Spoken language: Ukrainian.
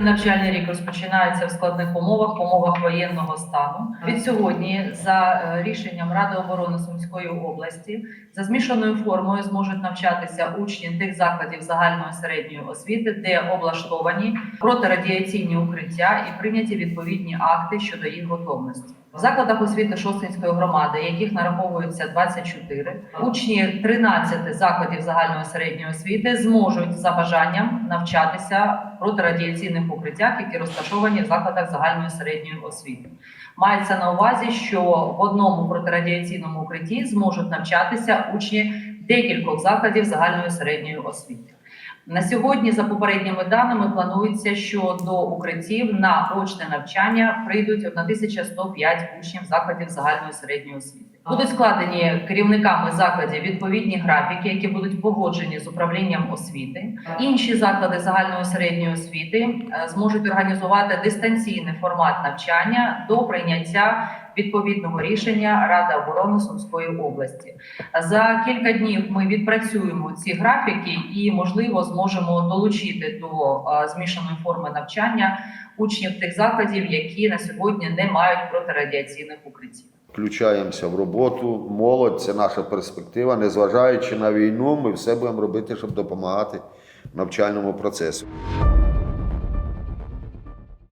Навчальний рік розпочинається в складних умовах, умовах воєнного стану. Від сьогодні, за е, рішенням Ради оборони Сумської області, за змішаною формою зможуть навчатися учні тих закладів загальної середньої освіти, де облаштовані протирадіаційні укриття і прийняті відповідні акти щодо їх готовності. В закладах освіти Шостинської громади, яких нараховується 24, учні 13 закладів загальної середньої освіти зможуть за бажанням навчатися в протирадіаційних укриттях, які розташовані в закладах загальної середньої освіти. Мається на увазі, що в одному протирадіаційному укритті зможуть навчатися учні декількох закладів загальної середньої освіти. На сьогодні, за попередніми даними, планується, що до укриттів на очне навчання прийдуть 1105 учнів закладів загальної середньої освіти. Будуть складені керівниками закладів відповідні графіки, які будуть погоджені з управлінням освіти. Інші заклади загальної середньої освіти е, зможуть організувати дистанційний формат навчання до прийняття відповідного рішення Ради оборони Сумської області. За кілька днів ми відпрацюємо ці графіки і, можливо, зможемо долучити до е, змішаної форми навчання учнів тих закладів, які на сьогодні не мають протирадіаційних укриттів. Включаємося в роботу. Молодь це наша перспектива. Незважаючи на війну, ми все будемо робити, щоб допомагати навчальному процесу.